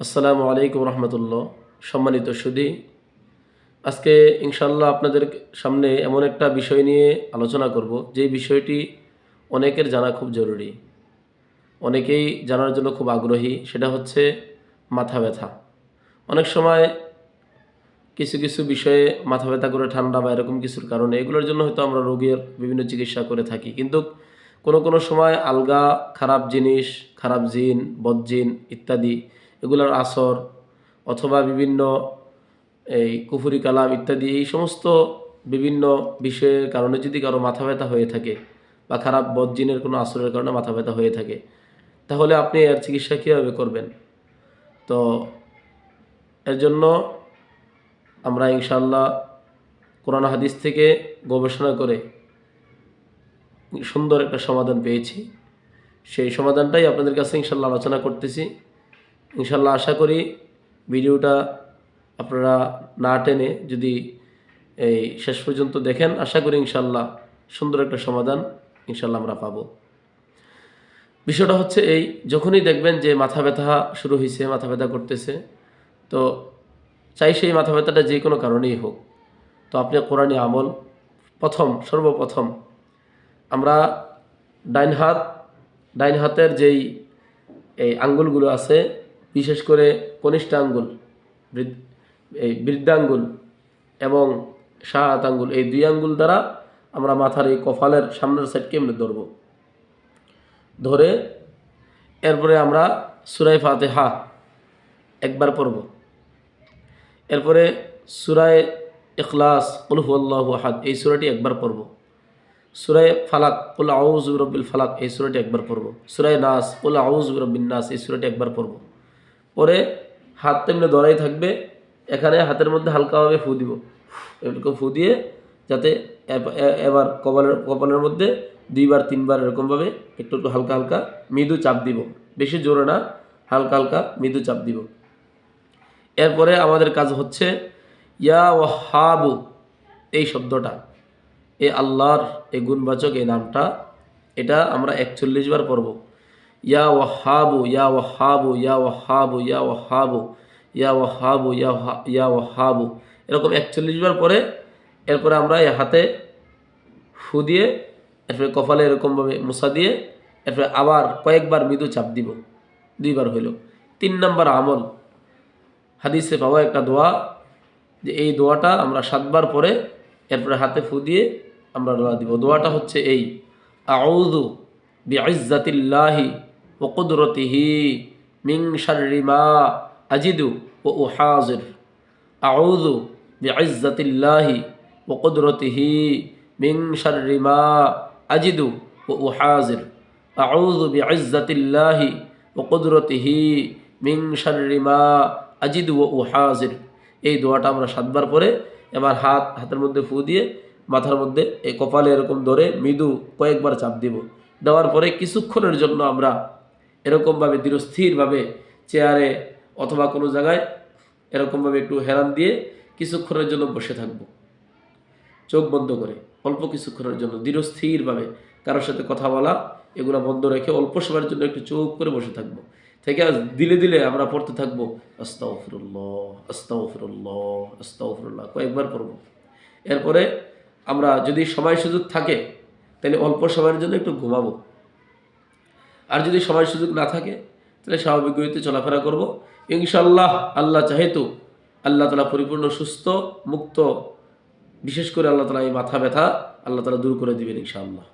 আসসালামু আলাইকুম রহমতুল্লাহ। সম্মানিত সুদী, আজকে ইনশাল্লাহ আপনাদের সামনে এমন একটা বিষয় নিয়ে আলোচনা করব, যে বিষয়টি অনেকের জানা খুব জরুরি। অনেকেই জানার জন্য খুব আগ্রহী, সেটা হচ্ছে মাথা ব্যথা। অনেক সময় কিছু কিছু বিষয়ে মাথা ব্যথা করে ঠান্ডা বা এরকম কিছুর কারণে এগুলোর জন্য হয়তো আমরা রোগীর বিভিন্ন চিকিৎসা করে থাকি। কিন্তু কোনো কোনো সময় আলগা খারাপ জিনিস, খারাপ জিন বদজিন ইত্যাদি এগুলোর আসর অথবা বিভিন্ন এই কুফুরি কালাম ইত্যাদি, এই সমস্ত বিভিন্ন বিষয়ের কারণে যদি কারও মাথা ব্যথা হয়ে থাকে বা খারাপ বদজিনের কোনো আসরের কারণে মাথা ব্যথা হয়ে থাকে, তাহলে আপনি এর চিকিৎসা কীভাবে করবেন? তো এর জন্য আমরা ইনশাল্লাহ কোরআন হাদিস থেকে গবেষণা করে সুন্দর একটা সমাধান পেয়েছি। সেই সমাধানটাই আপনাদের কাছে ইনশাল্লাহ আলোচনা করতেছি। ইনশাল্লাহ আশা করি ভিডিওটা আপনারা না টেনে যদি এই শেষ পর্যন্ত দেখেন, আশা করি ইনশাল্লাহ সুন্দর একটা সমাধান ইনশাল্লাহ আমরা পাবো। বিষয়টা হচ্ছে এই, যখনই দেখবেন যে মাথা ব্যথা শুরু হয়েছে মাথা ব্যথা করতেছে, তো চাই সেই মাথা ব্যথাটা যে কোনো কারণেই হোক। তো আপনি কোরআনী আমল প্রথম, সর্বপ্রথম আমরা ডাইন হাত, ডাইন হাতের যেই, এই আঙ্গুলগুলো আছে বিশেষ করে কনিষ্ঠ আঙ্গুল বৃদ্ধ- এই বৃদ্ধাঙ্গুল এবং শাহ হাত আঙ্গুল এই দুই আঙ্গুল দ্বারা আমরা মাথার এই কপালের সামনের সাইডকে এমনি ধরব। ধরে এরপরে আমরা সুরাই ফাতেহা একবার পড়ব। এরপরে সুরায় ইখলাস উলহু আল্লাহ আহাদ এই সুরাটি একবার পড়ব। সুরায় ফালাক উল আউজ রব্বিল ফালাক এই সুরাটি একবার পড়ব। সুরায় নাস উল আউজ রব্বিন নাস এই সুরাটি একবার পড়ব। পরে হাত তেমনি ধরাই থাকবে, এখানে হাতের মধ্যে হালকাভাবে ফু দিব। এরকম ফু দিয়ে যাতে এবার কপালের কপালের মধ্যে দুইবার, তিনবার এরকমভাবে একটু একটু হালকা হালকা মৃদু চাপ দিব। বেশি জোরে না, হালকা হালকা মৃদু চাপ দিব। এরপরে আমাদের কাজ হচ্ছে ইয়া ও হাবু এই শব্দটা, এ আল্লাহর এই গুণবাচক এই নামটা, এটা আমরা একচল্লিশ বার পড়ব। ইয়া ও হাবু ইয়া ও হাবু ইয়া ও হাবু ইয়া ও হাবু ইয়া ও হাবু ইয়া ইয়া এরকম একচল্লিশ বার পরে, এরপরে আমরা হাতে ফু দিয়ে, এরপরে কপালে এরকমভাবে মশা দিয়ে, এরপরে আবার কয়েকবার মৃদু চাপ দিব। দুইবার হইল। তিন নম্বর আমল। হাদিসে পাওয়া একটা দোয়া, যে এই দোয়াটা আমরা সাতবার পরে, এরপরে হাতে ফু দিয়ে আমরা দোয়া দিব। দোয়াটা হচ্ছে এই, আউযু বিআজ্জাতিল্লাহি ওয়া কুদরতিহি শাররি মা আজিদু ওয়া উহাজির। আউযু বিআজ্জাতিল্লাহি ওয়া কুদরতিহি শাররি মা আজিদু ওয়া উহাজির। আউযু বিআজ্জাতিল্লাহি ওয়া কুদরতিহি শাররি মা আজিদু ওয়া উহাজির। এই দোয়াটা আমরা সাতবার পরে এবার হাত, হাতের মধ্যে ফু দিয়ে মাথার মধ্যে এই কপালে এরকম ধরে মৃদু কয়েকবার চাপ দিব। দেওয়ার পরে কিছুক্ষণের জন্য আমরা এরকমভাবে দৃঢ়স্থিরভাবে চেয়ারে অথবা কোনো জায়গায় এরকমভাবে একটু হেরান দিয়ে কিছুক্ষণের জন্য বসে থাকব। চোখ বন্ধ করে, অল্প কিছুক্ষণের জন্য দৃঢ়স্থিরভাবে কারোর সাথে কথা বলা, এগুলো বন্ধ রেখে অল্প সময়ের জন্য একটু চোখ করে বসে থাকব। থেকে দিলে দিলে আমরা পড়তে থাকব, আস্তাগফিরুল্লাহ আস্তাগফিরুল্লাহ আস্তাগফিরুল্লাহ, কয়েকবার পড়ব। এরপরে আমরা যদি সময় সুযোগ থাকে, তাহলে অল্প সময়ের জন্য একটু ঘুমাবো। আর যদি সময় সুযোগ না থাকে, তাহলে স্বাভাবিক গতিতে চলাফেরা করব। ইনশাল্লাহ আল্লাহ চাহেতু আল্লাহ তালা পরিপূর্ণ, সুস্থ, মুক্ত, বিশেষ করে আল্লাহ তালা এই মাথা ব্যথা আল্লাহ তালা দূর করে দিবেন ইনশাআল্লাহ।